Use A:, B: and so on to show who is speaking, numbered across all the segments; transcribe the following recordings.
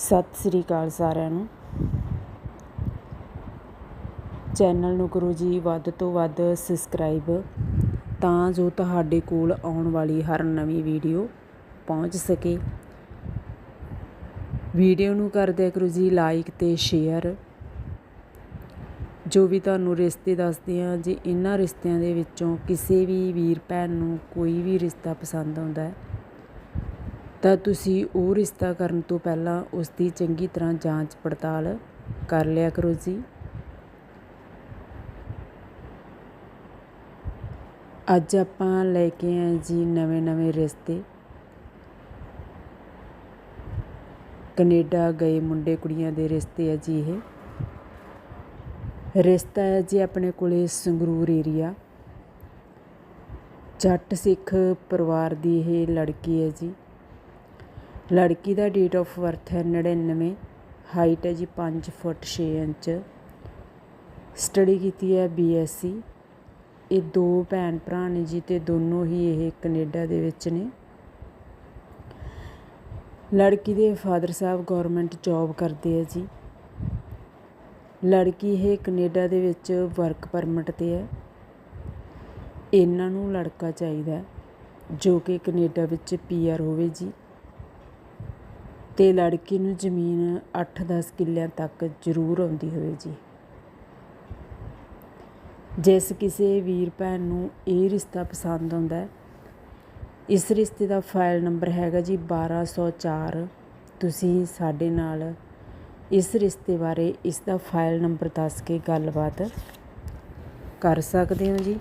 A: ਸਤਿ ਸ੍ਰੀ ਅਕਾਲ ਸਾਰਿਆਂ ਨੂੰ। ਚੈਨਲ ਨੂੰ ਕਰੋ ਜੀ ਵੱਧ ਤੋਂ ਵੱਧ ਸਬਸਕ੍ਰਾਈਬ, ਤਾਂ ਜੋ ਤੁਹਾਡੇ ਕੋਲ ਆਉਣ ਵਾਲੀ ਹਰ ਨਵੀਂ ਵੀਡੀਓ ਪਹੁੰਚ ਸਕੇ। ਵੀਡੀਓ ਨੂੰ ਕਰ ਦਿਆ ਕਰੋ ਜੀ ਲਾਈਕ ਤੇ ਸ਼ੇਅਰ ਜੋ ਵੀ ਤੁਹਾਨੂੰ ਰਿਸ਼ਤੇ ਦੱਸਦੇ ਆ, ਜੇ ਇਹਨਾਂ ਰਿਸ਼ਤਿਆਂ ਦੇ ਵਿੱਚੋਂ ਕਿਸੇ ਵੀ ਵੀਰ ਭੈਣ ਨੂੰ ਕੋਈ ਵੀ ਰਿਸ਼ਤਾ ਪਸੰਦ ਆਉਂਦਾ ਹੈ ਤਾਂ ਤੁਸੀਂ ਉਹ ਰਿਸ਼ਤਾ ਕਰਨ ਤੋਂ ਪਹਿਲਾਂ ਉਸ ਦੀ ਚੰਗੀ ਤਰ੍ਹਾਂ ਜਾਂਚ ਪੜਤਾਲ ਕਰ ਲਿਆ ਕਰੋ ਜੀ। ਅੱਜ ਆਪਾਂ ਲੈ ਕੇ ਆਏ ਜੀ ਨਵੇਂ ਨਵੇਂ ਰਿਸ਼ਤੇ। ਕੈਨੇਡਾ ਗਏ ਮੁੰਡੇ ਕੁੜੀਆਂ ਦੇ ਰਿਸ਼ਤੇ ਆ ਜੀ ਇਹ। ਰਿਸ਼ਤਾ ਹੈ ਜੀ ਆਪਣੇ ਕੋਲੇ ਸੰਗਰੂਰ ਏਰੀਆ ਜੱਟ ਸਿੱਖ ਪਰਿਵਾਰ ਦੀ ਇਹ ਲੜਕੀ ਹੈ ਜੀ। ਲੜਕੀ ਦਾ ਡੇਟ ਆਫ ਬਰਥ ਹੈ 99 ਹਾਈਟ ਹੈ ਜੀ 5 ਫੁੱਟ 6 ਇੰਚ। ਸਟੱਡੀ ਕੀਤੀ ਹੈ ਬੀਐਸਸੀ ਇਹ ਦੋ ਭੈਣ ਭਰਾ ਨੇ ਜੀ ਤੇ ਦੋਨੋਂ ਹੀ ਇਹ ਕੈਨੇਡਾ ਦੇ ਵਿੱਚ ਨੇ। ਲੜਕੀ ਦੇ ਫਾਦਰ ਸਾਹਿਬ ਗਵਰਨਮੈਂਟ ਜੌਬ ਕਰਦੇ ਆ ਜੀ। ਲੜਕੀ ਇਹ ਕੈਨੇਡਾ ਦੇ ਵਿੱਚ ਵਰਕ ਪਰਮਿਟ ਤੇ ਹੈ। ਇਹਨਾਂ ਨੂੰ ਲੜਕਾ ਚਾਹੀਦਾ ਜੋ ਕਿ ਕੈਨੇਡਾ ਵਿੱਚ ਪੀਆਰ ਹੋਵੇ ਜੀ। ਅਤੇ ਲੜਕੀ ਨੂੰ ਜ਼ਮੀਨ 8-10 ਕਿੱਲਿਆਂ ਤੱਕ ਜ਼ਰੂਰ ਆਉਂਦੀ ਹੋਵੇ ਜੀ। ਜਿਸ ਕਿਸੇ ਵੀਰ ਭੈਣ ਨੂੰ ਇਹ ਰਿਸ਼ਤਾ ਪਸੰਦ ਆਉਂਦਾ ਇਸ ਰਿਸ਼ਤੇ ਦਾ ਫਾਈਲ ਨੰਬਰ ਹੈਗਾ ਜੀ 1204 ਤੁਸੀਂ ਸਾਡੇ ਨਾਲ ਇਸ ਰਿਸ਼ਤੇ ਬਾਰੇ ਇਸ ਦਾ ਫਾਈਲ ਨੰਬਰ ਦੱਸ ਕੇ ਗੱਲਬਾਤ ਕਰ ਸਕਦੇ ਹੋ ਜੀ।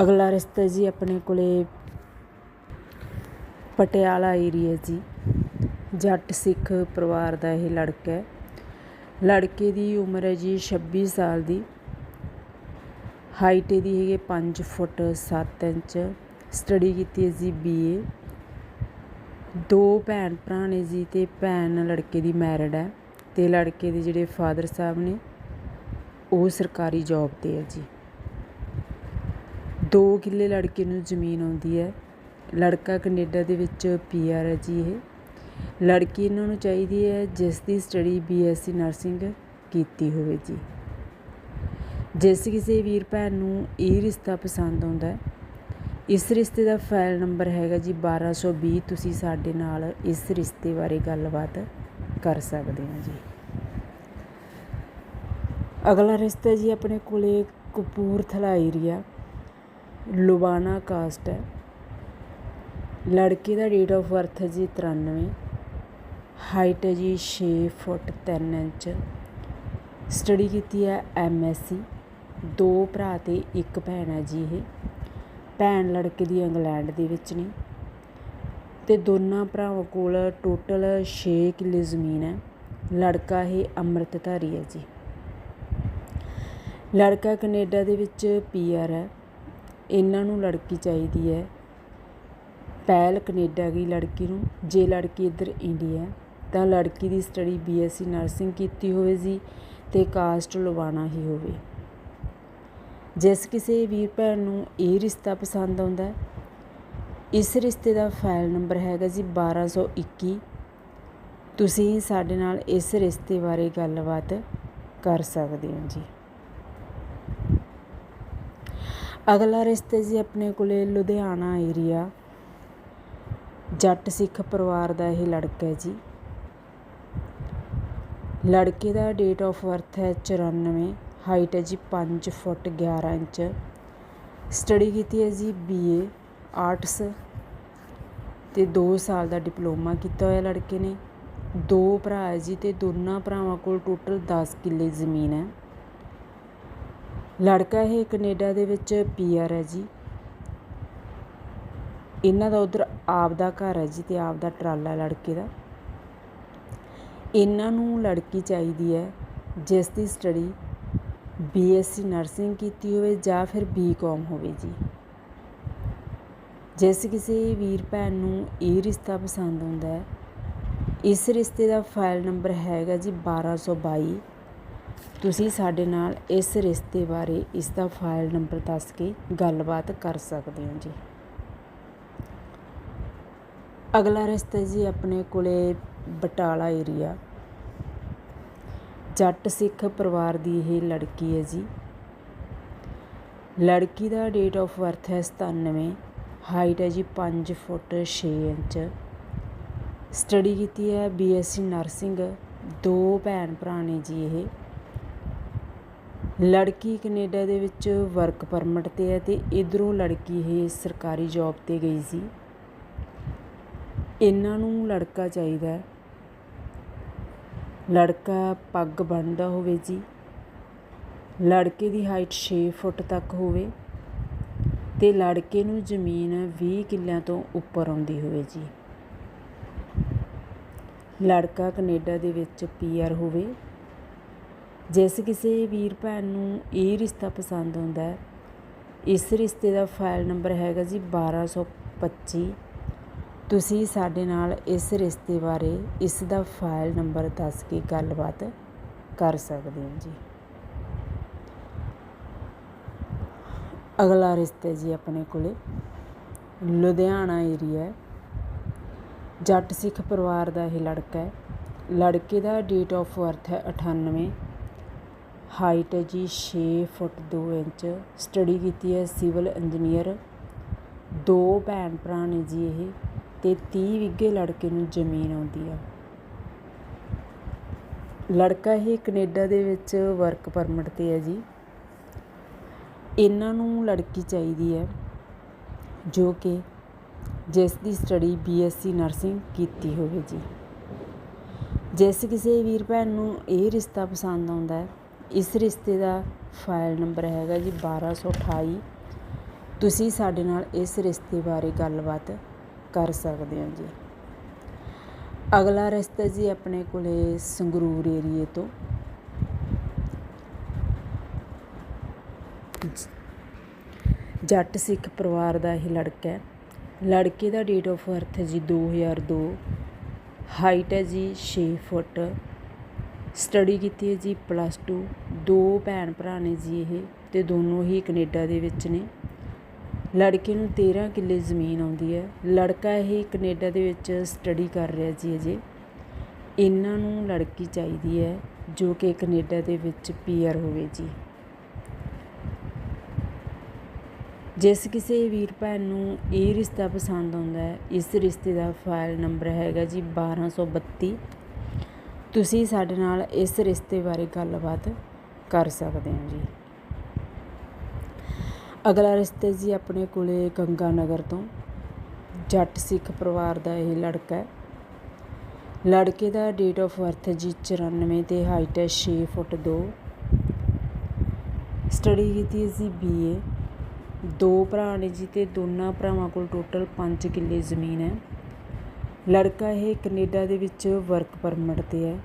A: ਅਗਲਾ ਰਿਸ਼ਤਾ ਜੀ ਆਪਣੇ ਕੋਲੇ ਪਟਿਆਲਾ ਏਰੀਆ ਜੀ, ਜੱਟ ਸਿੱਖ ਪਰਿਵਾਰ ਦਾ ਇਹ ਲੜਕਾ ਹੈ। ਲੜਕੇ ਦੀ ਉਮਰ ਹੈ ਜੀ 26 ਸਾਲ ਦੀ। ਹਾਈਟ ਇਹਦੀ ਹੈਗੀ 5 ਫੁੱਟ 7 ਇੰਚ। ਸਟੱਡੀ ਕੀਤੀ ਹੈ ਜੀ ਬੀਏ ਦੋ ਭੈਣ ਭਰਾ ਨੇ ਜੀ ਤੇ ਭੈਣ ਲੜਕੇ ਦੀ ਮੈਰਿਡ ਹੈ ਤੇ ਲੜਕੇ ਦੇ ਜਿਹੜੇ ਫਾਦਰ ਸਾਹਿਬ ਨੇ, ਉਹ ਸਰਕਾਰੀ ਜੌਬ ਤੇ ਹੈ ਜੀ। ਦੋ ਕਿੱਲੇ ਲੜਕੇ ਨੂੰ ਜ਼ਮੀਨ ਆਉਂਦੀ ਹੈ। ਲੜਕਾ ਕਨੇਡਾ ਦੇ ਵਿੱਚ ਪੀਆਰ ਹੈ ਜੀ ਇਹ। ਲੜਕੀ ਇਹਨਾਂ ਨੂੰ ਚਾਹੀਦੀ ਹੈ ਜਿਸ ਦੀ ਸਟੱਡੀ ਬੀਐਸਸੀ ਨਰਸਿੰਗ ਕੀਤੀ ਹੋਵੇ ਜੀ। ਜਿਸ ਕਿਸੇ ਵੀਰ ਭੈਣ ਨੂੰ ਇਹ ਰਿਸ਼ਤਾ ਪਸੰਦ ਆਉਂਦਾ ਹੈ, ਇਸ ਰਿਸ਼ਤੇ ਦਾ ਫਾਈਲ ਨੰਬਰ ਹੈਗਾ ਜੀ 1220 ਤੁਸੀਂ ਸਾਡੇ ਨਾਲ ਇਸ ਰਿਸ਼ਤੇ ਬਾਰੇ ਗੱਲਬਾਤ ਕਰ ਸਕਦੇ ਹੋ ਜੀ। ਅਗਲਾ ਰਿਸ਼ਤਾ ਜੀ ਆਪਣੇ ਕੋਲੇ ਕਪੂਰਥਲਾ ਏਰੀਆ ਲੁਬਾਨਾ ਕਾਸਟ ਹੈ। ਲੜਕੇ ਦਾ ਡੇਟ ਆਫ ਬਰਥ ਹੈ ਜੀ 93 ਹਾਈਟ ਹੈ ਜੀ 6 ਫੁੱਟ 3 ਇੰਚ ਸਟੱਡੀ ਕੀਤੀ ਹੈ ਐਮਐਸਸੀ ਦੋ ਭਰਾ ਤੇ ਇੱਕ ਭੈਣ ਹੈ ਜੀ ਇਹ, ਭੈਣ ਲੜਕੇ ਦੀ ਇੰਗਲੈਂਡ ਦੇ ਵਿੱਚ ਨੇ, ਤੇ ਦੋਨਾਂ ਭਰਾਵਾਂ ਕੋਲ ਟੋਟਲ 6 ਕਿੱਲੇ ਜ਼ਮੀਨ ਹੈ, ਲੜਕਾ ਇਹ ਅੰਮ੍ਰਿਤਧਾਰੀ ਹੈ ਜੀ। ਲੜਕਾ ਕੈਨੇਡਾ ਦੇ ਵਿੱਚ ਪੀਆਰ ਹੈ, ਇਹਨਾਂ ਨੂੰ ਲੜਕੀ ਚਾਹੀਦੀ ਹੈ ਪਹਿਲ ਕੈਨੇਡਾ ਗਈ ਲੜਕੀ ਨੂੰ, ਜੇ ਲੜਕੀ ਇੱਧਰ ਇੰਡੀਆ ਤਾਂ ਲੜਕੀ ਦੀ ਸਟੱਡੀ ਬੀਐਸਸੀ ਨਰਸਿੰਗ ਕੀਤੀ ਹੋਵੇ ਜੀ ਤੇ ਕਾਸਟ ਲਵਾਣਾ ਹੀ ਹੋਵੇ। ਜਿਸ ਕਿਸੇ ਵੀਰ ਭੈਣ ਨੂੰ ਇਹ ਰਿਸ਼ਤਾ ਪਸੰਦ ਆਉਂਦਾ ਇਸ ਰਿਸ਼ਤੇ ਦਾ ਫਾਈਲ ਨੰਬਰ ਹੈਗਾ ਜੀ 1221 ਤੁਸੀਂ ਸਾਡੇ ਨਾਲ ਇਸ ਰਿਸ਼ਤੇ ਬਾਰੇ ਗੱਲਬਾਤ ਕਰ ਸਕਦੇ ਹੋ ਜੀ। ਅਗਲਾ ਰਿਸ਼ਤੇ ਜੀ ਆਪਣੇ ਕੋਲੇ ਲੁਧਿਆਣਾ ਏਰੀਆ ਜੱਟ ਸਿੱਖ ਪਰਿਵਾਰ ਦਾ ਇਹ ਲੜਕਾ ਹੈ ਜੀ। ਲੜਕੇ ਦਾ ਡੇਟ ਆਫ ਬਰਥ ਹੈ 94 ਹਾਈਟ ਹੈ ਜੀ 5 ਫੁੱਟ 11 ਇੰਚ। ਸਟੱਡੀ ਕੀਤੀ ਹੈ ਜੀ ਬੀਏ ਆਰਟਸ ਤੇ 2 ਸਾਲ ਦਾ ਡਿਪਲੋਮਾ ਕੀਤਾ ਹੋਇਆ ਲੜਕੇ ਨੇ। ਦੋ ਭਰਾ ਹੈ ਜੀ ਤੇ ਦੋਨਾਂ ਭਰਾਵਾਂ ਕੋਲ ਟੋਟਲ 10 ਕਿੱਲੇ ਜ਼ਮੀਨ ਹੈ। ਲੜਕਾ ਇਹ ਕੈਨੇਡਾ ਦੇ ਵਿੱਚ ਪੀਆਰ ਹੈ ਜੀ। ਇਹਨਾਂ ਦਾ ਉਧਰ ਆਪ ਦਾ ਘਰ ਹੈ ਜੀ ਅਤੇ ਆਪਦਾ ਟਰਾਲਾ ਲੜਕੇ ਦਾ। ਇਹਨਾਂ ਨੂੰ ਲੜਕੀ ਚਾਹੀਦੀ ਹੈ, ਜਿਸ ਦੀ ਸਟੱਡੀ ਬੀਐਸਸੀ ਨਰਸਿੰਗ ਕੀਤੀ ਹੋਵੇ ਜਾਂ ਫਿਰ ਬੀਕਾਮ ਹੋਵੇ ਜੀ। ਜਿਸ ਕਿਸੇ ਵੀਰ ਭੈਣ ਨੂੰ ਇਹ ਰਿਸ਼ਤਾ ਪਸੰਦ ਆਉਂਦਾ ਹੈ, ਇਸ ਰਿਸ਼ਤੇ ਦਾ ਫਾਈਲ ਨੰਬਰ ਹੈਗਾ ਜੀ 1222 ਤੁਸੀਂ ਸਾਡੇ ਨਾਲ ਇਸ ਰਿਸ਼ਤੇ ਬਾਰੇ ਇਸ ਦਾ ਫਾਈਲ ਨੰਬਰ ਦੱਸ ਕੇ ਗੱਲਬਾਤ ਕਰ ਸਕਦੇ ਹੋ ਜੀ। ਅਗਲਾ ਰਸਤਾ ਜੀ ਆਪਣੇ ਕੋਲੇ ਬਟਾਲਾ ਏਰੀਆ ਜੱਟ ਸਿੱਖ ਪਰਿਵਾਰ ਦੀ ਇਹ ਲੜਕੀ ਹੈ ਜੀ। ਲੜਕੀ ਦਾ ਡੇਟ ਆਫ ਬਰਥ ਹੈ 97 ਹਾਈਟ ਹੈ ਜੀ 5 ਫੁੱਟ 6 ਇੰਚ। ਸਟੱਡੀ ਕੀਤੀ ਹੈ ਬੀਐਸਸੀ ਨਰਸਿੰਗ ਦੋ ਭੈਣ ਭਰਾ ਨੇ ਜੀ ਇਹ। ਲੜਕੀ ਕੈਨੇਡਾ ਦੇ ਵਿੱਚ ਵਰਕ ਪਰਮਿਟ ਤੇ ਹੈ ਤੇ ਇਧਰੋਂ ਲੜਕੀ ਇਹ ਸਰਕਾਰੀ ਜੌਬ ਤੇ ਗਈ ਸੀ। ਇਹਨਾਂ ਨੂੰ ਲੜਕਾ ਚਾਹੀਦਾ ਲੜਕਾ ਪੱਗ ਬੰਨਦਾ ਹੋਵੇ ਜੀ। ਲੜਕੇ ਦੀ ਹਾਈਟ 6 ਫੁੱਟ ਤੱਕ ਹੋਵੇ ਤੇ ਲੜਕੇ ਨੂੰ ਜ਼ਮੀਨ 20 ਕਿੱਲਿਆਂ ਤੋਂ ਉੱਪਰ ਆਉਂਦੀ ਹੋਵੇ ਜੀ। ਲੜਕਾ ਕੈਨੇਡਾ ਦੇ ਵਿੱਚ ਪੀਆਰ ਹੋਵੇ। ਜਿਸ ਕਿਸੇ ਵੀਰ ਭੈਣ ਨੂੰ ਇਹ ਰਿਸ਼ਤਾ ਪਸੰਦ ਆਉਂਦਾ ਹੈ। ਇਸ ਰਿਸ਼ਤੇ ਦਾ ਫਾਈਲ ਨੰਬਰ ਹੈਗਾ ਜੀ 1225 ਤੁਸੀਂ ਸਾਡੇ ਨਾਲ ਇਸ ਰਿਸ਼ਤੇ ਬਾਰੇ ਇਸ ਦਾ ਫਾਈਲ ਨੰਬਰ ਦੱਸ ਕੇ ਗੱਲਬਾਤ ਕਰ ਸਕਦੇ ਹੋ ਜੀ। ਅਗਲਾ ਰਿਸ਼ਤਾ ਜੀ ਆਪਣੇ ਕੋਲੇ। ਲੁਧਿਆਣਾ ਏਰੀਆ ਜੱਟ ਸਿੱਖ ਪਰਿਵਾਰ ਦਾ ਇਹ ਲੜਕਾ ਹੈ। ਲੜਕੇ ਦਾ ਡੇਟ ਆਫ ਬਰਥ ਹੈ 98 ਹਾਈਟ ਹੈ ਜੀ 6 ਫੁੱਟ 2 ਇੰਚ। ਸਟੱਡੀ ਕੀਤੀ ਹੈ ਸਿਵਲ ਇੰਜੀਨੀਅਰ ਦੋ ਭੈਣ ਭਰਾ ਨੇ ਜੀ ਇਹ। ਤੇ 30 ਵਿਗੇ ਲੜਕੇ ਨੂੰ ਜ਼ਮੀਨ ਆਉਂਦੀ ਆ। ਲੜਕਾ ਇਹ ਕੈਨੇਡਾ ਦੇ ਵਿੱਚ ਵਰਕ ਪਰਮਿਟ ਤੇ ਹੈ ਜੀ। ਇਹਨਾਂ ਨੂੰ ਲੜਕੀ ਚਾਹੀਦੀ ਹੈ ਜੋ ਕਿ ਜਿਸ ਦੀ ਸਟੱਡੀ ਬੀਐਸਸੀ ਨਰਸਿੰਗ ਕੀਤੀ ਹੋਵੇ ਜੀ। ਜਿਸ ਕਿਸੇ ਵੀਰ ਭੈਣ ਨੂੰ ਇਹ ਰਿਸ਼ਤਾ ਪਸੰਦ ਆਉਂਦਾ ਹੈ, ਇਸ ਰਿਸ਼ਤੇ ਦਾ ਫਾਈਲ ਨੰਬਰ ਹੈਗਾ ਜੀ 1228 ਤੁਸੀਂ ਸਾਡੇ ਨਾਲ ਇਸ ਰਿਸ਼ਤੇ ਬਾਰੇ ਗੱਲਬਾਤ ਕਰ ਸਕਦੇ ਹਾਂ ਜੀ। ਅਗਲਾ ਰਿਸ਼ਤਾ ਜੀ ਆਪਣੇ ਕੋਲੇ ਸੰਗਰੂਰ ਏਰੀਏ ਤੋਂ। ਜੱਟ ਸਿੱਖ ਪਰਿਵਾਰ ਦਾ ਇਹ ਲੜਕਾ ਹੈ। ਲੜਕੇ ਦਾ ਡੇਟ ਆਫ ਬਰਥ ਹੈ ਜੀ 2002 ਹਾਈਟ ਹੈ ਜੀ 6 ਫੁੱਟ। ਸਟੱਡੀ ਕੀਤੀ ਹੈ ਜੀ ਪਲੱਸ 2 ਦੋ ਭੈਣ ਭਰਾ ਨੇ ਜੀ ਇਹ ਤੇ ਦੋਨੋਂ ਹੀ ਕੈਨੇਡਾ ਦੇ ਵਿੱਚ ਨੇ। ਲੜਕੇ ਨੂੰ 13 ਕਿੱਲੇ ਜ਼ਮੀਨ ਆਉਂਦੀ ਹੈ। ਲੜਕਾ ਇਹ ਕੈਨੇਡਾ ਦੇ ਵਿੱਚ ਸਟੱਡੀ ਕਰ ਰਿਹਾ ਜੀ ਅਜੇ। ਇਹਨਾਂ ਨੂੰ ਲੜਕੀ ਚਾਹੀਦੀ ਹੈ ਜੋ ਕਿ ਕੈਨੇਡਾ ਦੇ ਵਿੱਚ ਪੀਆਰ ਹੋਵੇ ਜੀ। ਜਿਸ ਕਿਸੇ ਵੀਰ ਭੈਣ ਨੂੰ ਇਹ ਰਿਸ਼ਤਾ ਪਸੰਦ ਆਉਂਦਾ ਹੈ, ਇਸ ਰਿਸ਼ਤੇ ਦਾ ਫਾਈਲ ਨੰਬਰ ਹੈਗਾ ਜੀ 1232 ਤੁਸੀਂ ਸਾਡੇ ਨਾਲ ਇਸ ਰਿਸ਼ਤੇ ਬਾਰੇ ਗੱਲਬਾਤ ਕਰ ਸਕਦੇ ਹੋ ਜੀ। ਅਗਲਾ ਰਿਸ਼ਤਾ ਜੀ ਆਪਣੇ ਕੋਲੇ ਗੰਗਾ ਨਗਰ ਤੋਂ। ਜੱਟ ਸਿੱਖ ਪਰਿਵਾਰ ਦਾ ਇਹ ਲੜਕਾ ਹੈ। ਲੜਕੇ ਦਾ ਡੇਟ ਆਫ ਬਰਥ ਜੀ 94 ਤੇ ਹਾਈਟ ਹੈ 6 ਫੁੱਟ 2 ਸਟੱਡੀ ਕੀਤੀ ਸੀ ਬੀਏ ਦੋ ਭਰਾ ਨੇ ਜੀ ਤੇ ਦੋਨਾਂ ਭਰਾਵਾਂ ਕੋਲ ਟੋਟਲ 5 ਕਿੱਲੇ ਜ਼ਮੀਨ ਹੈ। ਲੜਕਾ ਇਹ ਕੈਨੇਡਾ ਦੇ ਵਿੱਚ ਵਰਕ ਪਰਮਿਟ ਤੇ ਹੈ।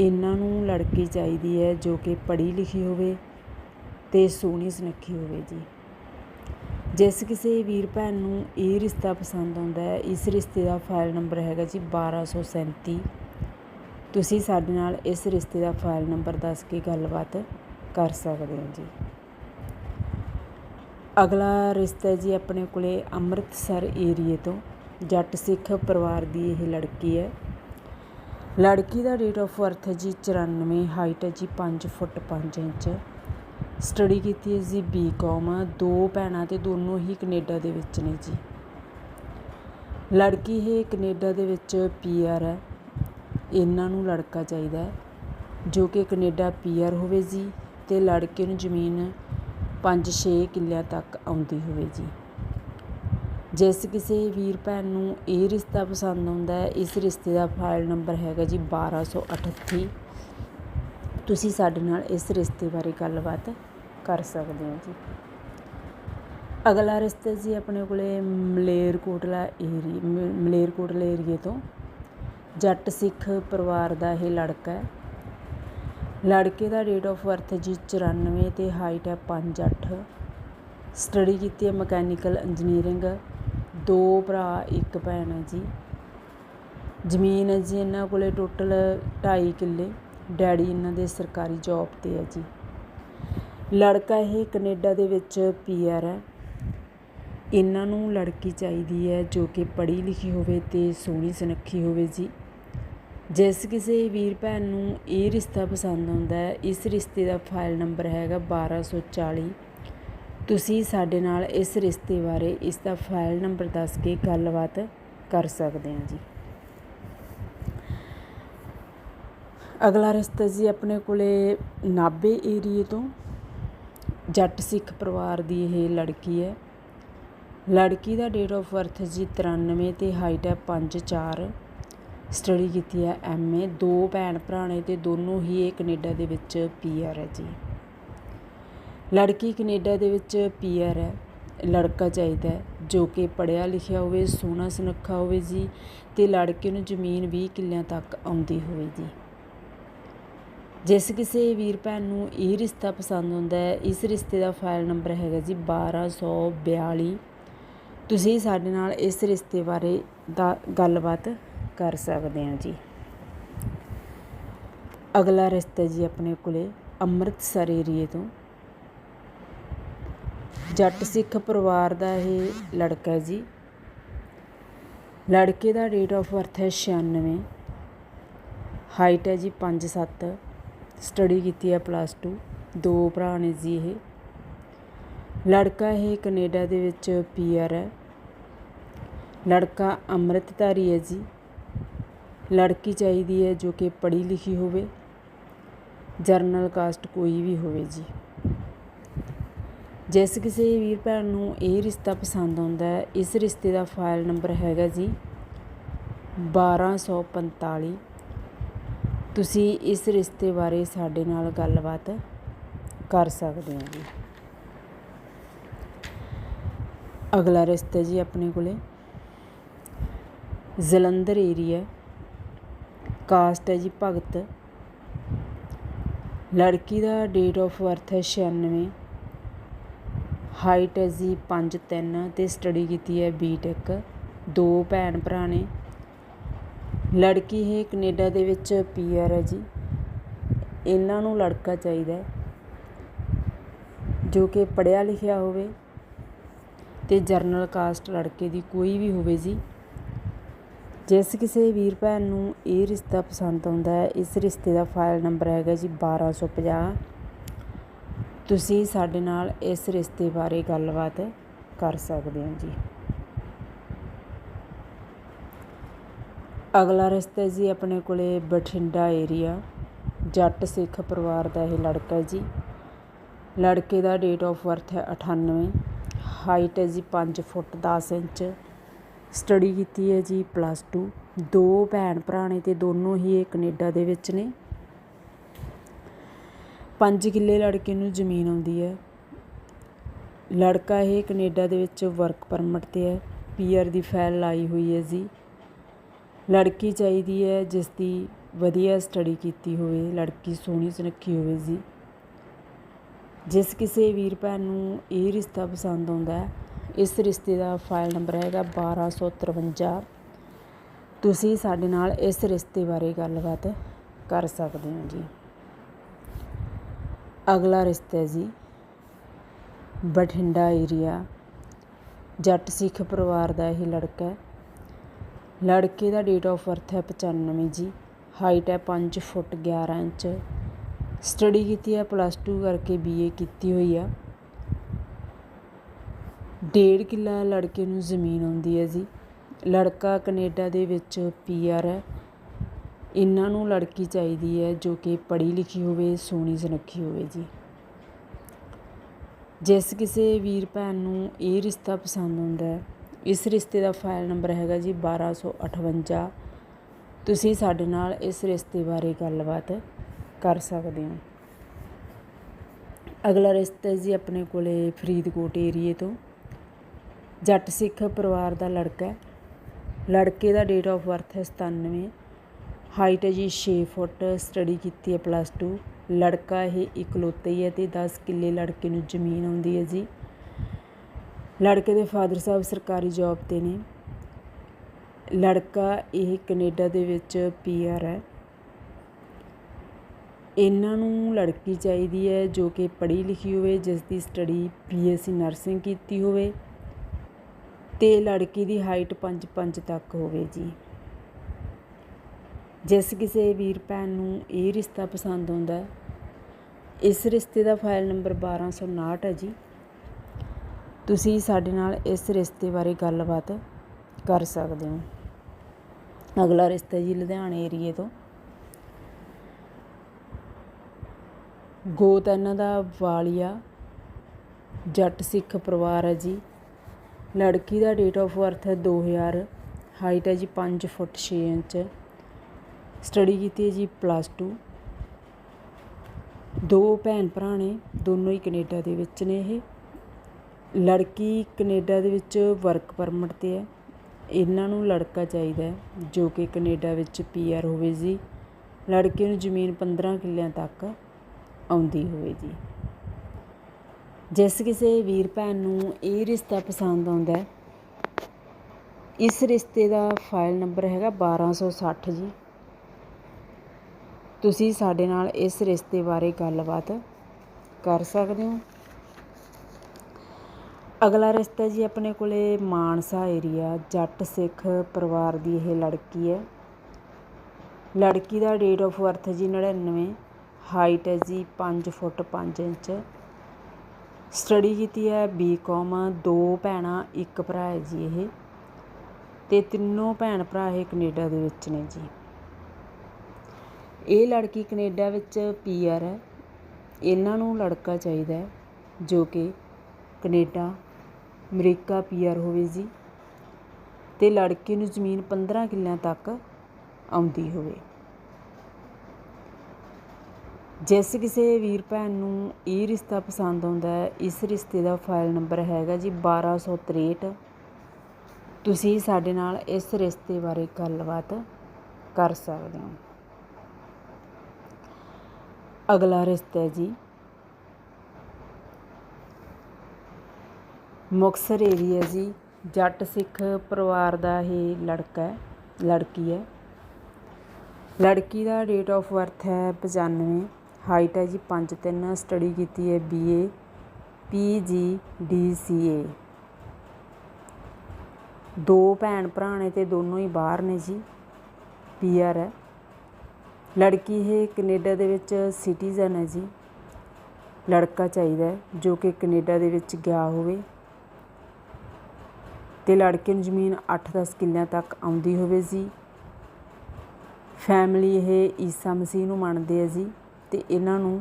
A: ਇਹਨਾਂ ਨੂੰ ਲੜਕੀ ਚਾਹੀਦੀ ਹੈ ਜੋ ਕਿ ਪੜ੍ਹੀ ਲਿਖੀ ਹੋਵੇ। ਤੇ ਸੋਹਣੀ ਸੁਨੱਖੀ ਹੋਵੇ ਜੀ। ਜਿਸ ਕਿਸੇ ਵੀਰ ਭੈਣ ਨੂੰ ਇਹ ਰਿਸ਼ਤਾ ਪਸੰਦ ਆਉਂਦਾ ਹੈ, ਇਸ ਰਿਸ਼ਤੇ ਦਾ ਫਾਈਲ ਨੰਬਰ ਹੈਗਾ ਜੀ 1237 ਤੁਸੀਂ ਸਾਡੇ ਨਾਲ ਇਸ ਰਿਸ਼ਤੇ ਦਾ ਫਾਈਲ ਨੰਬਰ ਦੱਸ ਕੇ ਗੱਲਬਾਤ ਕਰ ਸਕਦੇ ਹੋ ਜੀ। ਅਗਲਾ ਰਿਸ਼ਤਾ ਜੀ ਆਪਣੇ ਕੋਲੇ ਅੰਮ੍ਰਿਤਸਰ ਏਰੀਏ ਤੋਂ, ਜੱਟ ਸਿੱਖ ਪਰਿਵਾਰ ਦੀ ਇਹ ਲੜਕੀ ਹੈ। ਲੜਕੀ ਦਾ ਡੇਟ ਆਫ ਬਰਥ ਹੈ ਜੀ 94 ਹਾਈਟ ਹੈ ਜੀ 5 ਫੁੱਟ 5 ਇੰਚ। ਸਟੱਡੀ ਕੀਤੀ ਹੈ ਜੀ ਬੀਕਾਮ। ਦੋ ਭੈਣਾਂ ਤੇ ਦੋਨੋਂ ਹੀ ਕੈਨੇਡਾ ਦੇ ਵਿੱਚ ਨੇ ਜੀ। ਲੜਕੀ ਇਹ ਕੈਨੇਡਾ ਦੇ ਵਿੱਚ ਪੀਆਰ ਹੈ। ਇਹਨਾਂ ਨੂੰ ਲੜਕਾ ਚਾਹੀਦਾ ਹੈ, ਜੋ ਕਿ ਕੈਨੇਡਾ ਪੀਆਰ ਹੋਵੇ ਜੀ ਤੇ ਲੜਕੇ ਨੂੰ ਜ਼ਮੀਨ 5-6 ਕਿੱਲਿਆਂ ਤੱਕ ਆਉਂਦੀ ਹੋਵੇ ਜੀ। ਜਿਸ ਕਿਸੇ ਵੀਰ ਭੈਣ ਨੂੰ ਇਹ ਰਿਸ਼ਤਾ ਪਸੰਦ ਆਉਂਦਾ ਹੈ, ਇਸ ਰਿਸ਼ਤੇ ਦਾ ਫਾਈਲ ਨੰਬਰ ਹੈਗਾ ਜੀ 1238 ਤੁਸੀਂ ਸਾਡੇ ਨਾਲ ਇਸ ਰਿਸ਼ਤੇ ਬਾਰੇ ਗੱਲਬਾਤ ਕਰ ਸਕਦੇ ਹੋ ਜੀ। ਅਗਲਾ ਰਿਸ਼ਤਾ ਜੀ ਆਪਣੇ ਕੋਲੇ ਮਲੇਰਕੋਟਲਾ ਏਰੀਆ ਮਲੇਰਕੋਟਲਾ ਏਰੀਏ ਤੋਂ। ਜੱਟ ਸਿੱਖ ਪਰਿਵਾਰ ਦਾ ਇਹ ਲੜਕਾ ਹੈ। ਲੜਕੇ ਦਾ ਡੇਟ ਆਫ ਬਰਥ ਜੀ 94 ਤੇ ਹਾਈਟ ਹੈ 5'8 ਸਟੱਡੀ ਕੀਤੀ ਹੈ ਮਕੈਨੀਕਲ ਇੰਜੀਨੀਅਰਿੰਗ ਦੋ ਭਰਾ, ਇੱਕ ਭੈਣ ਹੈ ਜੀ। ਜ਼ਮੀਨ ਹੈ ਜੀ ਇਹਨਾਂ ਕੋਲੇ ਟੋਟਲ 2.5 ਕਿੱਲੇ। ਡੈਡੀ ਇਹਨਾਂ ਦੇ ਸਰਕਾਰੀ ਜੌਬ ਤੇ ਹੈ ਜੀ। ਲੜਕਾ ਇਹ ਕੈਨੇਡਾ ਦੇ ਵਿੱਚ ਪੀਆਰ ਹੈ। ਇਹਨਾਂ ਨੂੰ ਲੜਕੀ ਚਾਹੀਦੀ ਹੈ ਜੋ ਕਿ ਪੜ੍ਹੀ ਲਿਖੀ ਹੋਵੇ ਤੇ ਸੋਹਣੀ ਸੁਨੱਖੀ ਹੋਵੇ ਜੀ। ਜਿਸ ਕਿਸੇ ਵੀਰ ਭੈਣ ਨੂੰ ਇਹ ਰਿਸ਼ਤਾ ਪਸੰਦ ਆਉਂਦਾ ਹੈ, ਇਸ ਰਿਸ਼ਤੇ ਦਾ ਫਾਈਲ ਨੰਬਰ ਹੈਗਾ 1240 ਤੁਸੀਂ ਸਾਡੇ ਨਾਲ ਇਸ ਰਿਸ਼ਤੇ ਬਾਰੇ ਇਸ ਦਾ ਫਾਈਲ ਨੰਬਰ ਦੱਸ ਕੇ ਗੱਲਬਾਤ ਕਰ ਸਕਦੇ ਹਾਂ ਜੀ। ਅਗਲਾ ਰਸਤਾ ਜੀ ਆਪਣੇ ਕੋਲੇ ਨਾਬੇ ਏਰੀਏ ਤੋਂ। ਜੱਟ ਸਿੱਖ ਪਰਿਵਾਰ ਦੀ ਇਹ ਲੜਕੀ ਹੈ। ਲੜਕੀ ਦਾ ਡੇਟ ਆਫ ਬਰਥ ਜੀ 93 ਤੇ ਹਾਈਟ ਹੈ 5'4 ਸਟੱਡੀ ਕੀਤੀ ਹੈ ਐਮਏ ਦੋ ਭੈਣ ਭਰਾ ਨੇ ਤੇ ਦੋਨੋਂ ਹੀ ਇਹ ਕੈਨੇਡਾ ਦੇ ਵਿੱਚ ਪੀਆਰ ਹੈ ਜੀ। ਲੜਕੀ ਕੈਨੇਡਾ ਦੇ ਵਿੱਚ ਪੀਆਰ ਹੈ। ਲੜਕਾ ਚਾਹੀਦਾ ਜੋ ਕਿ ਪੜ੍ਹਿਆ ਲਿਖਿਆ ਹੋਵੇ, ਸੋਹਣਾ ਸੁਨੱਖਾ ਹੋਵੇ ਜੀ ਤੇ ਲੜਕੇ ਨੂੰ ਜ਼ਮੀਨ 20 ਕਿੱਲਿਆਂ ਤੱਕ ਆਉਂਦੀ ਹੋਵੇ ਜੀ। ਜਿਸ ਕਿਸੇ ਵੀਰ ਭੈਣ ਨੂੰ ਇਹ ਰਿਸ਼ਤਾ ਪਸੰਦ ਹੁੰਦਾ ਹੈ, ਇਸ ਰਿਸ਼ਤੇ ਦਾ ਫਾਈਲ ਨੰਬਰ ਹੈਗਾ ਜੀ 1242 ਤੁਸੀਂ ਸਾਡੇ ਨਾਲ ਇਸ ਰਿਸ਼ਤੇ ਬਾਰੇ ਦਾ ਗੱਲਬਾਤ ਕਰ ਸਕਦੇ ਹੋ ਜੀ। ਅਗਲਾ ਰਿਸ਼ਤਾ ਜੀ ਆਪਣੇ ਕੋਲੇ ਅੰਮ੍ਰਿਤਸਰ ਏਰੀਏ ਤੋਂ। ਜੱਟ ਸਿੱਖ ਪਰਿਵਾਰ ਦਾ ਇਹ ਲੜਕਾ ਜੀ। ਲੜਕੇ ਦਾ ਡੇਟ ਆਫ ਬਰਥ ਹੈ 96 ਹਾਈਟ ਹੈ ਜੀ 5'7 ਸਟੱਡੀ ਕੀਤੀ ਹੈ ਪਲੱਸ 2 ਦੋ ਭਰਾ ਨੇ ਜੀ ਇਹ। ਲੜਕਾ ਇਹ ਕੈਨੇਡਾ ਦੇ ਵਿੱਚ ਪੀਆਰ ਹੈ। ਲੜਕਾ ਅੰਮ੍ਰਿਤਧਾਰੀ ਹੈ ਜੀ। ਲੜਕੀ ਚਾਹੀਦੀ ਹੈ ਜੋ ਕਿ ਪੜ੍ਹੀ ਲਿਖੀ ਹੋਵੇ। ਜਰਨਲ ਕਾਸਟ ਕੋਈ ਵੀ ਹੋਵੇ ਜੀ। ਜਿਸ ਕਿਸੇ ਵੀਰ ਭੈਣ ਨੂੰ ਇਹ ਰਿਸ਼ਤਾ ਪਸੰਦ ਆਉਂਦਾ ਹੈ, ਇਸ ਰਿਸ਼ਤੇ ਦਾ ਫਾਈਲ ਨੰਬਰ ਹੈਗਾ ਜੀ 1245 ਤੁਸੀਂ ਇਸ ਰਿਸ਼ਤੇ ਬਾਰੇ ਸਾਡੇ ਨਾਲ ਗੱਲਬਾਤ ਕਰ ਸਕਦੇ ਹੋ ਜੀ। ਅਗਲਾ ਰਿਸ਼ਤਾ ਜੀ ਆਪਣੇ ਕੋਲੇ। ਜਲੰਧਰ ਏਰੀਆ ਕਾਸਟ ਹੈ ਜੀ ਭਗਤ। ਲੜਕੀ ਦਾ ਡੇਟ ਆਫ ਬਰਥ ਹੈ 96 ਹਾਈਟ ਹੈ ਜੀ 5'3 ਤੇ ਸਟੱਡੀ ਕੀਤੀ ਹੈ ਬੀਟੈਕ ਦੋ ਭੈਣ ਭਰਾ ਨੇ। ਲੜਕੀ ਇਹ ਕਨੇਡਾ ਦੇ ਵਿੱਚ ਪੀਆਰ ਹੈ ਜੀ। ਇਹਨਾਂ ਨੂੰ ਲੜਕਾ ਚਾਹੀਦਾ ਜੋ ਕਿ ਪੜ੍ਹਿਆ ਲਿਖਿਆ ਹੋਵੇ ਤੇ ਜਰਨਲ ਕਾਸਟ ਲੜਕੇ ਦੀ ਕੋਈ ਵੀ ਹੋਵੇ ਜੀ। ਜਿਸ ਕਿਸੇ ਵੀਰ ਭੈਣ ਨੂੰ ਇਹ ਰਿਸ਼ਤਾ ਪਸੰਦ ਆਉਂਦਾ ਹੈ, ਇਸ ਰਿਸ਼ਤੇ ਦਾ ਫਾਈਲ ਨੰਬਰ ਹੈਗਾ ਜੀ 1250 ਤੁਸੀਂ ਸਾਡੇ ਨਾਲ ਇਸ ਰਿਸ਼ਤੇ ਬਾਰੇ ਗੱਲਬਾਤ ਕਰ ਸਕਦੇ ਹੋ ਜੀ। ਅਗਲਾ ਰਿਸ਼ਤਾ ਜੀ ਆਪਣੇ ਕੋਲੇ ਬਠਿੰਡਾ ਏਰੀਆ ਜੱਟ ਸਿੱਖ ਪਰਿਵਾਰ ਦਾ ਇਹ ਲੜਕਾ ਜੀ। ਲੜਕੇ ਦਾ ਡੇਟ ਆਫ ਬਰਥ ਹੈ 98 ਹਾਈਟ ਹੈ ਜੀ 5 ਫੁੱਟ 10 ਇੰਚ ਸਟੱਡੀ ਕੀਤੀ ਹੈ ਜੀ ਪਲੱਸ 2 ਦੋ ਭੈਣ ਭਰਾ ਨੇ ਤੇ ਦੋਨੋਂ ਹੀ ਇਹ ਕੈਨੇਡਾ ਦੇ ਵਿੱਚ ਨੇ। 5 ਕਿੱਲੇ ਲੜਕੇ ਨੂੰ ਜ਼ਮੀਨ ਆਉਂਦੀ ਹੈ। ਲੜਕਾ ਇਹ ਕੈਨੇਡਾ ਦੇ ਵਿੱਚ ਵਰਕ ਪਰਮਿਟ ਤੇ ਹੈ ਪੀਆਰ ਦੀ ਫਾਈਲ ਲਾਈ ਹੋਈ ਹੈ ਜੀ। ਲੜਕੀ ਚਾਹੀਦੀ ਹੈ ਜਿਸ ਦੀ ਵਧੀਆ ਸਟੱਡੀ ਕੀਤੀ ਹੋਵੇ, ਲੜਕੀ ਸੋਹਣੀ ਸੁਨੱਖੀ ਹੋਵੇ ਜੀ। ਜਿਸ ਕਿਸੇ ਵੀਰ ਭੈਣ ਨੂੰ ਇਹ ਰਿਸ਼ਤਾ ਪਸੰਦ ਆਉਂਦਾ ਹੈ, ਇਸ ਰਿਸ਼ਤੇ ਦਾ ਫਾਈਲ ਨੰਬਰ ਹੈਗਾ 1253 ਤੁਸੀਂ ਸਾਡੇ ਨਾਲ ਇਸ ਰਿਸ਼ਤੇ ਬਾਰੇ ਗੱਲਬਾਤ ਕਰ ਸਕਦੇ ਹੋ ਜੀ। ਅਗਲਾ ਰਿਸ਼ਤਾ ਹੈ ਜੀ, ਬਠਿੰਡਾ ਏਰੀਆ ਜੱਟ ਸਿੱਖ ਪਰਿਵਾਰ ਦਾ ਇਹ ਲੜਕਾ ਹੈ। ਲੜਕੇ ਦਾ ਡੇਟ ਆਫ ਬਰਥ ਹੈ 95 ਜੀ। ਹਾਈਟ ਹੈ 5 ਫੁੱਟ 11 ਇੰਚ। ਸਟੱਡੀ ਕੀਤੀ ਹੈ ਪਲੱਸ 2 ਕਰਕੇ ਬੀਏ ਕੀਤੀ ਹੋਈ ਆ। ਡੇਢ ਕਿੱਲਾ ਲੜਕੇ ਨੂੰ ਜ਼ਮੀਨ ਆਉਂਦੀ ਹੈ ਜੀ। ਲੜਕਾ ਕੈਨੇਡਾ ਦੇ ਵਿੱਚ ਪੀਆਰ ਹੈ। ਇਹਨਾਂ ਨੂੰ ਲੜਕੀ ਚਾਹੀਦੀ ਹੈ ਜੋ ਕਿ ਪੜ੍ਹੀ ਲਿਖੀ ਹੋਵੇ, ਸੋਹਣੀ ਸੁਨੱਖੀ ਹੋਵੇ ਜੀ। ਜਿਸ ਕਿਸੇ ਵੀਰ ਭੈਣ ਨੂੰ ਇਹ ਰਿਸ਼ਤਾ ਪਸੰਦ ਆਉਂਦਾ ਹੈ ਇਸ ਰਿਸ਼ਤੇ ਦਾ ਫਾਈਲ ਨੰਬਰ ਹੈਗਾ ਜੀ 1258 ਤੁਸੀਂ ਸਾਡੇ ਨਾਲ ਇਸ ਰਿਸ਼ਤੇ ਬਾਰੇ ਗੱਲਬਾਤ ਕਰ ਸਕਦੇ ਹੋ। ਅਗਲਾ ਰਿਸ਼ਤਾ ਜੀ ਆਪਣੇ ਕੋਲੇ ਫਰੀਦਕੋਟ ਏਰੀਏ ਤੋਂ। ਜੱਟ ਸਿੱਖ ਪਰਿਵਾਰ ਦਾ ਲੜਕਾ ਹੈ। ਲੜਕੇ ਦਾ ਡੇਟ ਆਫ ਬਰਥ ਹੈ 97 ਹਾਈਟ ਹੈ ਜੀ 6 ਫੁੱਟ ਸਟੱਡੀ ਕੀਤੀ ਹੈ ਪਲੱਸ 2 ਲੜਕਾ ਇਹ ਇਕਲੌਤਾ ਹੀ ਹੈ ਤੇ 10 ਕਿੱਲੇ ਲੜਕੇ ਨੂੰ ਜ਼ਮੀਨ ਆਉਂਦੀ ਹੈ ਜੀ। ਲੜਕੇ ਦੇ ਫਾਦਰ ਸਾਹਿਬ ਸਰਕਾਰੀ ਜੌਬ 'ਤੇ ਨੇ। ਲੜਕਾ ਇਹ ਕੈਨੇਡਾ ਦੇ ਵਿੱਚ ਪੀਆਰ ਹੈ। ਇਹਨਾਂ ਨੂੰ ਲੜਕੀ ਚਾਹੀਦੀ ਹੈ ਜੋ ਕਿ ਪੜ੍ਹੀ ਲਿਖੀ ਹੋਵੇ ਜਿਸ ਦੀ ਸਟੱਡੀ ਬੀਐਸਸੀ ਨਰਸਿੰਗ ਕੀਤੀ ਹੋਵੇ ਤੇ ਲੜਕੀ ਦੀ ਹਾਈਟ 5 5 ਤੱਕ ਹੋਵੇ ਜੀ। ਜਿਸ ਕਿਸੇ ਵੀਰ ਭੈਣ ਨੂੰ ਇਹ ਰਿਸ਼ਤਾ ਪਸੰਦ ਆਉਂਦਾ ਇਸ ਰਿਸ਼ਤੇ ਦਾ ਫਾਈਲ ਨੰਬਰ 1259 ਹੈ ਜੀ। ਤੁਸੀਂ ਸਾਡੇ ਨਾਲ ਇਸ ਰਿਸ਼ਤੇ ਬਾਰੇ ਗੱਲਬਾਤ ਕਰ ਸਕਦੇ ਹੋ। ਅਗਲਾ ਰਿਸ਼ਤਾ ਜੀ ਲੁਧਿਆਣੇ ਏਰੀਏ ਤੋਂ। ਗੋਤ ਇਹਨਾਂ ਦਾ ਵਾਲੀਆ, ਜੱਟ ਸਿੱਖ ਪਰਿਵਾਰ ਹੈ ਜੀ। ਲੜਕੀ ਦਾ ਡੇਟ ਆਫ ਬਰਥ ਹੈ 2000 ਹਾਈਟ ਹੈ ਜੀ 5 ਫੁੱਟ 6 ਇੰਚ। ਸਟੱਡੀ ਕੀਤੀ ਹੈ ਜੀ ਪਲੱਸ 2 ਦੋ ਭੈਣ ਭਰਾ ਨੇ, ਦੋਨੋਂ ਹੀ ਕੈਨੇਡਾ ਦੇ ਵਿੱਚ ਨੇ ਇਹ। ਲੜਕੀ ਕਨੇਡਾ ਦੇ ਵਿੱਚ ਵਰਕ ਪਰਮਿਟ ਤੇ ਹੈ। ਇਹਨਾਂ ਨੂੰ ਲੜਕਾ ਚਾਹੀਦਾ ਜੋ ਕਿ ਕਨੇਡਾ ਵਿੱਚ ਪੀ ਆਰ ਹੋਵੇ ਜੀ। ਲੜਕੇ ਨੂੰ ਜ਼ਮੀਨ 15 ਕਿੱਲਿਆਂ ਤੱਕ ਆਉਂਦੀ ਹੋਵੇ ਜੀ। ਜਿਸ ਕਿਸੇ ਵੀਰ ਭੈਣ ਨੂੰ ਇਹ ਰਿਸ਼ਤਾ ਪਸੰਦ ਆਉਂਦਾ ਇਸ ਰਿਸ਼ਤੇ ਦਾ ਫਾਈਲ ਨੰਬਰ ਹੈਗਾ 1260 ਜੀ। ਤੁਸੀਂ ਸਾਡੇ ਨਾਲ ਇਸ ਰਿਸ਼ਤੇ ਬਾਰੇ ਗੱਲਬਾਤ ਕਰ ਸਕਦੇ ਹੋ। ਅਗਲਾ ਰਿਸ਼ਤਾ ਜੀ ਆਪਣੇ ਕੋਲੇ ਮਾਨਸਾ ਏਰੀਆ ਜੱਟ ਸਿੱਖ ਪਰਿਵਾਰ ਦੀ ਇਹ ਲੜਕੀ ਹੈ। ਲੜਕੀ ਦਾ ਡੇਟ ਆਫ ਬਰਥ ਜੀ 99 ਹਾਈਟ ਹੈ ਜੀ 5 ਫੁੱਟ 5 ਇੰਚ। ਸਟੱਡੀ ਕੀਤੀ ਹੈ ਬੀਕਾਮ ਦੋ ਭੈਣਾਂ, ਇੱਕ ਭਰਾ ਹੈ ਜੀ ਇਹ ਤੇ ਤਿੰਨੋਂ ਭੈਣ ਭਰਾ ਇਹ ਕੈਨੇਡਾ ਦੇ ਵਿੱਚ ਨੇ ਜੀ। ਇਹ ਲੜਕੀ ਕੈਨੇਡਾ ਵਿੱਚ ਪੀਆਰ ਹੈ। ਇਹਨਾਂ ਨੂੰ ਲੜਕਾ ਚਾਹੀਦਾ ਹੈ ਜੋ ਕਿ ਕੈਨੇਡਾ ਅਮਰੀਕਾ ਪੀਆਰ ਹੋਵੇ ਜੀ ਤੇ ਲੜਕੇ ਨੂੰ ਜ਼ਮੀਨ 15 ਕਿੱਲਿਆਂ ਤੱਕ ਆਉਂਦੀ ਹੋਵੇ। ਜਿਸ ਕਿਸੇ ਵੀਰ ਭੈਣ ਨੂੰ ਇਹ ਰਿਸ਼ਤਾ ਪਸੰਦ ਆਉਂਦਾ ਹੈ, ਇਸ ਰਿਸ਼ਤੇ ਦਾ ਫਾਈਲ ਨੰਬਰ ਹੈਗਾ ਜੀ 1263 ਤੁਸੀਂ ਸਾਡੇ ਨਾਲ ਇਸ ਰਿਸ਼ਤੇ ਬਾਰੇ ਗੱਲਬਾਤ ਕਰ ਸਕਦੇ ਹੋ। ਅਗਲਾ ਰਿਸ਼ਤਾ ਹੈ ਜੀ ਮੁਕਤਸਰ ਏਰੀਆ ਜੀ, ਜੱਟ ਸਿੱਖ ਪਰਿਵਾਰ ਦਾ ਇਹ ਲੜਕਾ ਹੈ, ਲੜਕੀ ਹੈ। ਲੜਕੀ ਦਾ ਡੇਟ ਆਫ ਬਰਥ ਹੈ 95 ਹਾਈਟ ਹੈ ਜੀ 5'3 ਸਟੱਡੀ ਕੀਤੀ ਹੈ ਬੀਏ ਪੀਜੀ ਡੀਸੀਏ ਦੋ ਭੈਣ ਭਰਾ ਨੇ ਤੇ ਦੋਨੋਂ ਹੀ ਬਾਹਰ ਨੇ ਜੀ ਪੀਆਰ ਹੈ। ਲੜਕੀ ਇਹ ਕੈਨੇਡਾ ਦੇ ਵਿੱਚ ਸਿਟੀਜ਼ਨ ਹੈ ਜੀ। ਲੜਕਾ ਚਾਹੀਦਾ ਜੋ ਕਿ ਕੈਨੇਡਾ ਦੇ ਵਿੱਚ ਗਿਆ ਹੋਵੇ। ਤੇ ਲੜਕੇ ਨੂੰ ਜ਼ਮੀਨ 8-10 ਕਿੱਲਿਆਂ ਤੱਕ ਆਉਂਦੀ ਹੋਵੇ ਜੀ। ਫੈਮਿਲੀ ਇਹ ਈਸਾ ਮਸੀਹ ਨੂੰ ਮੰਨਦੇ ਆ ਜੀ ਤੇ ਇਹਨਾਂ ਨੂੰ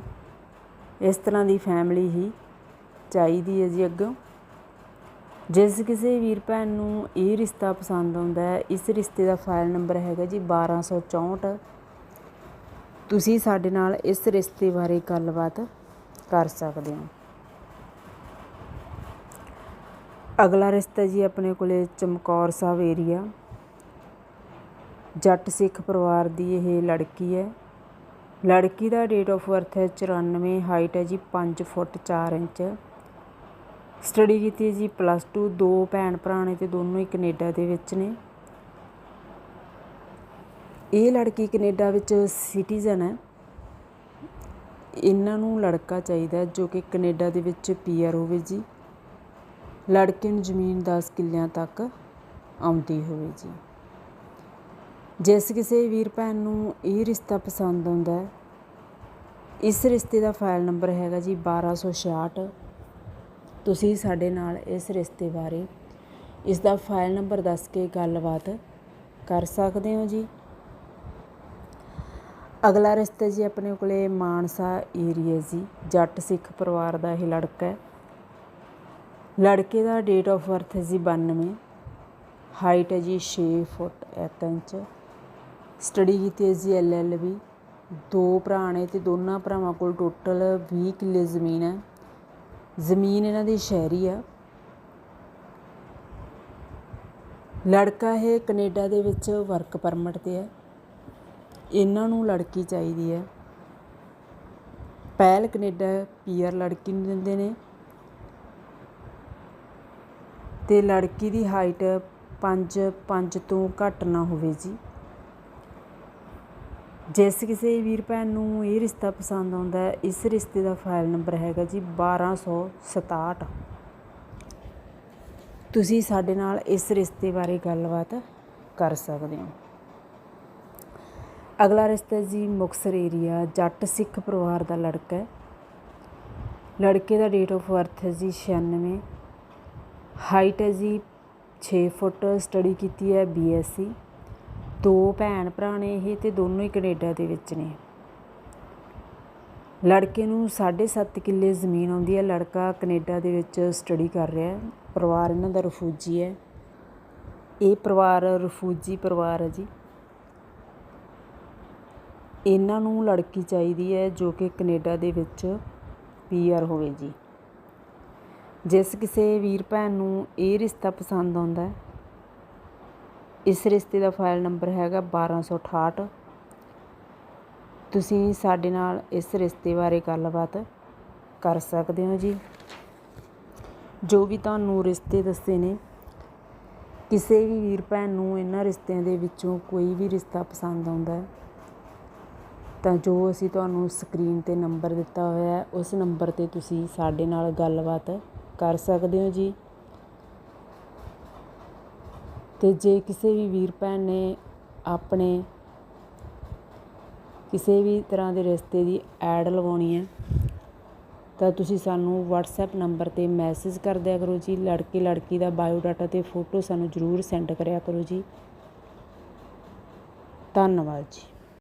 A: ਇਸ ਤਰ੍ਹਾਂ ਦੀ ਫੈਮਿਲੀ ਹੀ ਚਾਹੀਦੀ ਹੈ ਜੀ ਅੱਗੋਂ। ਜਿਸ ਕਿਸੇ ਵੀਰ ਭੈਣ ਨੂੰ ਇਹ ਰਿਸ਼ਤਾ ਪਸੰਦ ਆਉਂਦਾ ਹੈ, ਇਸ ਰਿਸ਼ਤੇ ਦਾ ਫਾਈਲ ਨੰਬਰ ਹੈਗਾ ਜੀ 1264 ਤੁਸੀਂ ਸਾਡੇ ਨਾਲ ਇਸ ਰਿਸ਼ਤੇ ਬਾਰੇ ਗੱਲਬਾਤ ਕਰ ਸਕਦੇ ਹੋ। ਅਗਲਾ ਰਿਸ਼ਤਾ ਜੀ ਆਪਣੇ ਕੋਲੇ ਚਮਕੌਰ ਸਾਹਿਬ ਏਰੀਆ ਜੱਟ ਸਿੱਖ ਪਰਿਵਾਰ ਦੀ ਇਹ ਲੜਕੀ ਹੈ। ਲੜਕੀ ਦਾ ਡੇਟ ਆਫ ਬਰਥ ਹੈ 94 ਹਾਈਟ ਹੈ ਜੀ 5 ਫੁੱਟ 4 ਇੰਚ। ਸਟੱਡੀ ਕੀਤੀ ਹੈ ਜੀ ਪਲੱਸ 2 ਦੋ ਭੈਣ ਭਰਾ ਨੇ ਤੇ ਦੋਨੋਂ ਹੀ ਕੈਨੇਡਾ ਦੇ ਵਿੱਚ ਨੇ। ਇਹ ਲੜਕੀ ਕੈਨੇਡਾ ਵਿੱਚ ਸਿਟੀਜ਼ਨ ਹੈ। ਇਹਨਾਂ ਨੂੰ ਲੜਕਾ ਚਾਹੀਦਾ ਜੋ ਕਿ ਕੈਨੇਡਾ ਦੇ ਵਿੱਚ ਪੀਆਰ ਹੋਵੇ ਜੀ। ਲੜਕੇ ਨੂੰ ਜ਼ਮੀਨ 10 ਕਿੱਲਿਆਂ ਤੱਕ ਆਉਂਦੀ ਹੋਵੇ ਜੀ। ਜਿਸ ਕਿਸੇ ਵੀਰ ਭੈਣ ਨੂੰ ਇਹ ਰਿਸ਼ਤਾ ਪਸੰਦ ਆਉਂਦਾ ਹੈ, ਇਸ ਰਿਸ਼ਤੇ ਦਾ ਫਾਈਲ ਨੰਬਰ ਹੈਗਾ ਜੀ 1266 ਤੁਸੀਂ ਸਾਡੇ ਨਾਲ ਇਸ ਰਿਸ਼ਤੇ ਬਾਰੇ ਇਸ ਦਾ ਫਾਈਲ ਨੰਬਰ ਦੱਸ ਕੇ ਗੱਲਬਾਤ ਕਰ ਸਕਦੇ ਹੋ ਜੀ। ਅਗਲਾ ਰਿਸ਼ਤਾ ਜੀ ਆਪਣੇ ਕੋਲੇ ਮਾਨਸਾ ਏਰੀਆ ਜੀ, ਜੱਟ ਸਿੱਖ ਪਰਿਵਾਰ ਦਾ ਇਹ ਲੜਕਾ ਹੈ। ਲੜਕੇ ਦਾ ਡੇਟ ਆਫ ਬਰਥ ਹੈ ਜੀ 92 ਹਾਈਟ ਹੈ ਜੀ 6 ਫੁੱਟ 1 ਇੰਚ ਸਟੱਡੀ ਕੀਤੀ ਹੈ ਜੀ ਐਲਐਲਬੀ ਦੋ ਭਰਾ ਨੇ ਤੇ ਦੋਨਾਂ ਭਰਾਵਾਂ ਕੋਲ ਟੋਟਲ 20 ਕਿੱਲੇ ਜ਼ਮੀਨ ਹੈ। ਜ਼ਮੀਨ ਇਹਨਾਂ ਦੀ ਸ਼ਹਿਰੀ ਆ। ਲੜਕਾ ਇਹ ਕੈਨੇਡਾ ਦੇ ਵਿੱਚ ਵਰਕ ਪਰਮਿਟ ਤੇ ਹੈ। ਇਹਨਾਂ ਨੂੰ ਲੜਕੀ ਚਾਹੀਦੀ ਹੈ। ਪਹਿਲ ਕੈਨੇਡਾ ਪੀਆਰ ਲੜਕੀ ਨੂੰ ਦਿੰਦੇ ਨੇ। ਅਤੇ ਲੜਕੀ ਦੀ ਹਾਈਟ 5 5 ਤੋਂ ਘੱਟ ਨਾ ਹੋਵੇ ਜੀ। ਜਿਸ ਕਿਸੇ ਵੀਰ ਭੈਣ ਨੂੰ ਇਹ ਰਿਸ਼ਤਾ ਪਸੰਦ ਆਉਂਦਾ ਹੈ, ਇਸ ਰਿਸ਼ਤੇ ਦਾ ਫਾਈਲ ਨੰਬਰ ਹੈਗਾ ਜੀ 1267 ਤੁਸੀਂ ਸਾਡੇ ਨਾਲ ਇਸ ਰਿਸ਼ਤੇ ਬਾਰੇ ਗੱਲਬਾਤ ਕਰ ਸਕਦੇ ਹੋ। ਅਗਲਾ ਰਿਸ਼ਤਾ ਜੀ ਮੁਕਤਸਰ ਏਰੀਆ ਜੱਟ ਸਿੱਖ ਪਰਿਵਾਰ ਦਾ ਲੜਕਾ ਹੈ। ਲੜਕੇ ਦਾ ਡੇਟ ਆਫ ਬਰਥ ਹੈ ਜੀ 96 ਹਾਈਟ ਹੈ ਜੀ 6 ਫੁੱਟ ਸਟੱਡੀ ਕੀਤੀ ਹੈ ਬੀਐਸਸੀ ਦੋ ਭੈਣ ਭਰਾ ਨੇ ਇਹ ਤੇ ਦੋਨੋਂ ਹੀ ਕੈਨੇਡਾ ਦੇ ਵਿੱਚ ਨੇ। ਲੜਕੇ ਨੂੰ 7.5 ਕਿੱਲੇ ਜ਼ਮੀਨ ਆਉਂਦੀ ਹੈ। ਲੜਕਾ ਕੈਨੇਡਾ ਦੇ ਵਿੱਚ ਸਟੱਡੀ ਕਰ ਰਿਹਾ ਹੈ। ਪਰਿਵਾਰ ਇਹਨਾਂ ਦਾ ਰਫੂਜੀ ਹੈ। ਇਹ ਪਰਿਵਾਰ ਰਫੂਜੀ ਪਰਿਵਾਰ ਹੈ ਜੀ। ਇਹਨਾਂ ਨੂੰ ਲੜਕੀ ਚਾਹੀਦੀ ਹੈ ਜੋ ਕਿ ਕੈਨੇਡਾ ਦੇ ਵਿੱਚ ਪੀਆਰ ਹੋਵੇ ਜੀ। ਜਿਸ ਕਿਸੇ ਵੀਰ ਭੈਣ ਨੂੰ ਇਹ ਰਿਸ਼ਤਾ ਪਸੰਦ ਆਉਂਦਾ ਇਸ ਰਿਸ਼ਤੇ ਦਾ ਫਾਈਲ ਨੰਬਰ ਹੈਗਾ 1268 ਤੁਸੀਂ ਸਾਡੇ ਨਾਲ ਇਸ ਰਿਸ਼ਤੇ ਬਾਰੇ ਗੱਲਬਾਤ ਕਰ ਸਕਦੇ ਹੋ ਜੀ। ਜੋ ਵੀ ਤੁਹਾਨੂੰ ਰਿਸ਼ਤੇ ਦੱਸੇ ਨੇ, ਕਿਸੇ ਵੀ ਵੀਰ ਭੈਣ ਨੂੰ ਇਹਨਾਂ ਰਿਸ਼ਤਿਆਂ ਦੇ ਵਿੱਚੋਂ ਕੋਈ ਵੀ ਰਿਸ਼ਤਾ ਪਸੰਦ ਆਉਂਦਾ ਹੈ, ਤਾਂ ਜੋ ਅਸੀਂ ਤੁਹਾਨੂੰ ਸਕਰੀਨ 'ਤੇ ਨੰਬਰ ਦਿੱਤਾ ਹੋਇਆ ਹੈ, ਉਸ ਨੰਬਰ 'ਤੇ ਤੁਸੀਂ ਸਾਡੇ ਨਾਲ ਗੱਲਬਾਤ ਕਰ ਸਕਦੇ ਹੋ ਜੀ। ਤੇ ਜੇ ਕਿਸੇ ਵੀ ਵੀਰ ਭੈਣ ਨੇ ਆਪਣੇ ਕਿਸੇ ਵੀ ਤਰ੍ਹਾਂ ਦੇ ਰਿਸ਼ਤੇ ਦੀ ਐਡ ਲਗਾਉਣੀ ਹੈ, ਤਾਂ ਤੁਸੀਂ ਸਾਨੂੰ WhatsApp ਨੰਬਰ 'ਤੇ ਮੈਸੇਜ ਕਰ ਦਿਆ ਕਰੋ ਜੀ। ਲੜਕੇ ਲੜਕੀ ਦਾ ਬਾਇਓ ਡਾਟਾ ਤੇ ਫੋਟੋ ਸਾਨੂੰ ਜ਼ਰੂਰ ਸੈਂਡ ਕਰਿਆ ਕਰੋ ਜੀ। ਧੰਨਵਾਦ ਜੀ।